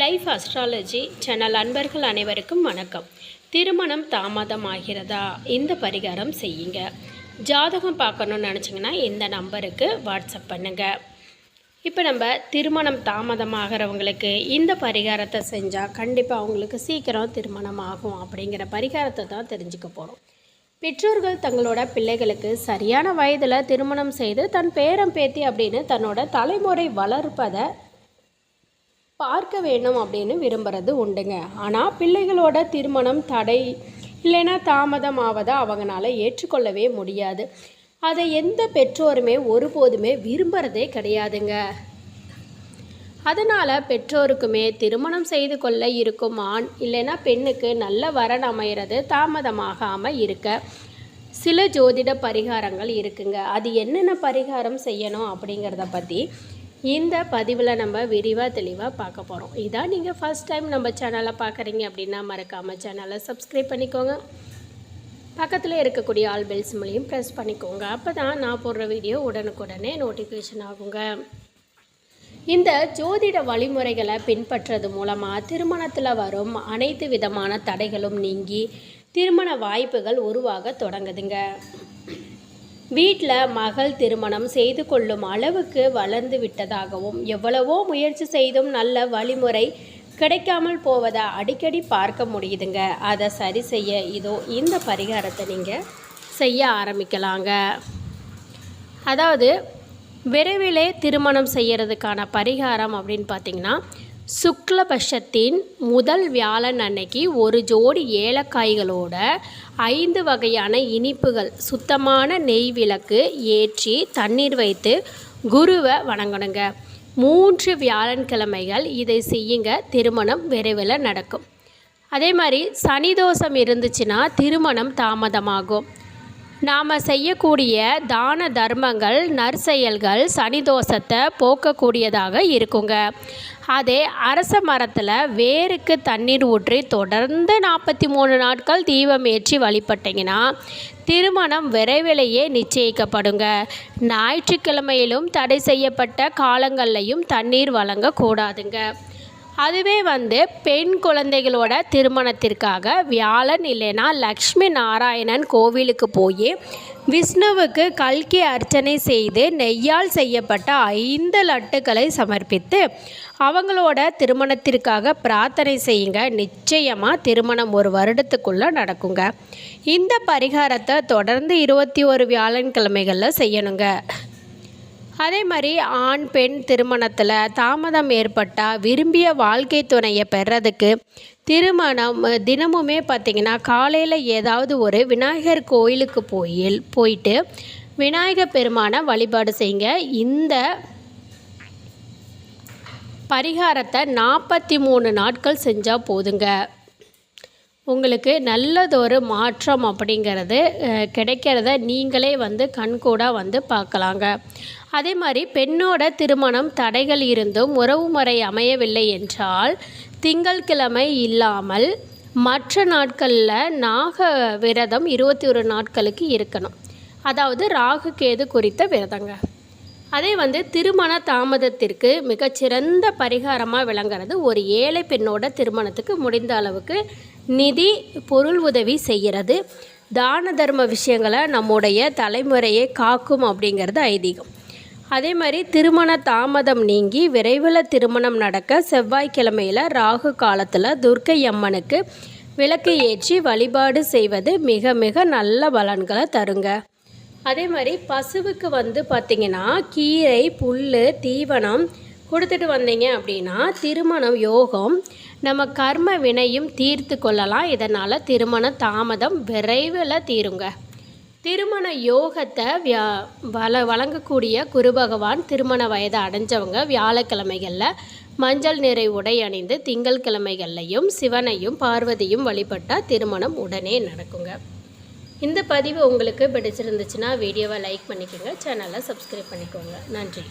Life astrology channel அன்பர்கள் அனைவருக்கும் வணக்கம். திருமணம் தாமதமாகிறதா? இந்த பரிகாரம் செய்யுங்க. ஜாதகம் பார்க்கணுன்னு நினச்சிங்கன்னா இந்த நம்பருக்கு வாட்ஸ்அப் பண்ணுங்கள் இப்போ நம்ம திருமணம் தாமதமாகிறவங்களுக்கு இந்த பரிகாரத்தை செஞ்சால் கண்டிப்பாக அவங்களுக்கு சீக்கிரம் திருமணம் ஆகும் அப்படிங்கிற பரிகாரத்தை தான் தெரிஞ்சுக்க போகிறோம் பெற்றோர்கள் தங்களோட பிள்ளைகளுக்கு சரியான வயதில் திருமணம் செய்து தன் பேரம் பேத்தி அப்படின்னு தன்னோட தலைமுறை வளர்ப்பதை பார்க்க வேணும் அப்படின்னு விரும்புறது உண்டுங்க. ஆனால் பிள்ளைகளோட திருமணம் தடை இல்லைன்னா தாமதமாவதை அவங்களால ஏற்றுக்கொள்ளவே முடியாது. அதை எந்த பெற்றோருமே ஒருபோதுமே விரும்புகிறதே கிடையாதுங்க. அதனால் பெற்றோருக்குமே திருமணம் செய்து கொள்ள இருக்கும் ஆண் இல்லைன்னா பெண்ணுக்கு நல்ல வரன் அமைகிறது தாமதமாகாமல் இருக்க சில ஜோதிட பரிகாரங்கள் இருக்குங்க. அது என்னென்ன பரிகாரம் செய்யணும் அப்படிங்கிறத பற்றி இந்த பதிவில் நம்ம விரிவாக தெளிவாக பார்க்க போகிறோம் இதான் நீங்கள் ஃபஸ்ட் டைம் நம்ம சேனலை பார்க்குறீங்க அப்படின்னா மறக்காமல் சேனலை சப்ஸ்கிரைப் பண்ணிக்கோங்க. பக்கத்தில் இருக்கக்கூடிய ஆல் பெல்ஸ் மூலியம் ப்ரெஸ் பண்ணிக்கோங்க. அப்போ தான் நான் போடுற வீடியோ உடனுக்குடனே நோட்டிஃபிகேஷன் ஆகுங்க. இந்த ஜோதிட வழிமுறைகளை பின்பற்றது மூலமாக திருமணத்தில் வரும் அனைத்து விதமான தடைகளும் நீங்கி திருமண வாய்ப்புகள் உருவாக தொடங்குதுங்க. வீட்டில் மகள் திருமணம் செய்து கொள்ளும் அளவுக்கு வளர்ந்து விட்டதாகவும் எவ்வளவோ முயற்சி செய்தும் நல்ல வழிமுறை கிடைக்காமல் போவதை அடிக்கடி பார்க்க முடியுதுங்க. அதை சரி செய்ய இதோ இந்த பரிகாரத்தை நீங்கள் செய்ய ஆரம்பிக்கலாங்க. அதாவது விரைவிலே திருமணம் செய்கிறதுக்கான பரிகாரம் அப்படின்னு பார்த்தீங்கன்னா சுக்லபட்சத்தின் முதல் வியாழன் அன்னைக்கு ஒரு ஜோடி ஏலக்காய்களோட ஐந்து வகையான இனிப்புகள் சுத்தமான நெய் விளக்கு ஏற்றி தண்ணீர் வைத்து குருவை வணங்கணுங்க. மூன்று வியாழன்கிழமைகள் இதை செய்யுங்க. திருமணம் விரைவில் நடக்கும். அதே மாதிரி சனி தோஷம் இருந்துச்சுன்னா திருமணம் தாமதமாகும். நாம் செய்யக்கூடிய தான தர்மங்கள் நற்செயல்கள் சனி தோஷத்தை போக்கக்கூடியதாக இருக்குங்க. அதே அரச மரத்தில் வேருக்கு தண்ணீர் ஊற்றி தொடர்ந்து நாற்பத்தி மூணு நாட்கள் தீபம் ஏற்றி வழிபட்டிங்கன்னா திருமணம் விரைவிலேயே நிச்சயிக்கப்படுங்க. ஞாயிற்றுக்கிழமையிலும் தடை செய்யப்பட்ட காலங்கள்லையும் தண்ணீர் வழங்கக்கூடாதுங்க. அதுவே வந்து பெண் குழந்தைகளோட திருமணத்திற்காக வியாழன் இல்லைன்னா லக்ஷ்மி நாராயணன் கோவிலுக்கு போய் விஷ்ணுவுக்கு கல்கி அர்ச்சனை செய்து நெய்யால் செய்யப்பட்ட ஐந்து லட்டுக்களை சமர்ப்பித்து அவங்களோட திருமணத்திற்காக பிரார்த்தனை செய்யுங்க. நிச்சயமாக திருமணம் ஒரு வருடத்துக்குள்ளே நடக்குங்க. இந்த பரிகாரத்தை தொடர்ந்து இருபத்தி ஒரு வியாழன்கிழமைகளில் செய்யணுங்க. அதே மாதிரி ஆண் பெண் திருமணத்தில் தாமதம் ஏற்பட்டால் விரும்பிய வாழ்க்கை துணையை பெறதுக்கு திருமணம் தினமுமே பார்த்திங்கன்னா காலையில் ஏதாவது ஒரு விநாயகர் கோயிலுக்கு போய் போயிட்டு விநாயகர் பெருமானை வழிபாடு செய்யுங்க. இந்த பரிகாரத்தை நாற்பத்தி மூணு நாட்கள் செஞ்சால் போதுங்க. உங்களுக்கு நல்லதொரு மாற்றம் அப்படிங்கிறது கிடைக்கிறத நீங்களே வந்து கண்கூடாக வந்து பார்க்கலாங்க. அதே மாதிரி பெண்ணோட திருமணம் தடைகள் இருந்தும் உறவு முறை அமையவில்லை என்றால் திங்கள்கிழமை இல்லாமல் மற்ற நாட்களில் நாக விரதம் இருபத்தி ஒரு நாட்களுக்கு இருக்கணும். அதாவது ராகு கேது குறித்த விரதங்க. அதே வந்து திருமண தாமதத்திற்கு மிகச்சிறந்த பரிகாரமாக விளங்குறது ஒரு ஏழை பெண்ணோட திருமணத்துக்கு முடிந்த அளவுக்கு நிதி பொருள் உதவி செய்கிறது. தான தர்ம விஷயங்களை நம்முடைய தலைமுறையை காக்கும் அப்படிங்கிறது ஐதீகம். அதே மாதிரி திருமண தாமதம் நீங்கி விரைவில் திருமணம் நடக்க செவ்வாய்க்கிழமையில் ராகு காலத்தில் துர்க்கை அம்மனுக்கு விளக்கு ஏற்றி வழிபாடு செய்வது மிக மிக நல்ல பலன்களை தருங்க. அதே மாதிரி பசுவுக்கு வந்து பார்த்திங்கன்னா கீரை புல் தீவனம் கொடுத்துட்டு வந்தீங்க அப்படின்னா திருமணம் யோகம் நம்ம கர்ம வினையும் தீர்த்து கொள்ளலாம். இதனால் திருமண தாமதம் விரைவில் தீருங்க. திருமண யோகத்தை வியா வள வழங்கக்கூடிய குரு பகவான் திருமண வயதை அடைஞ்சவங்க வியாழக்கிழமைகளில் மஞ்சள் நிறை உடை அணிந்து திங்கள் கிழமைகள்லையும் சிவனையும் பார்வதியும் வழிபட்டால் திருமணம் உடனே நடக்குங்க. இந்த பதிவு உங்களுக்கு பிடிச்சிருந்துச்சுன்னா வீடியோவை லைக் பண்ணிக்கோங்க சேனலை சப்ஸ்கிரைப் பண்ணிக்கோங்க. நன்றி.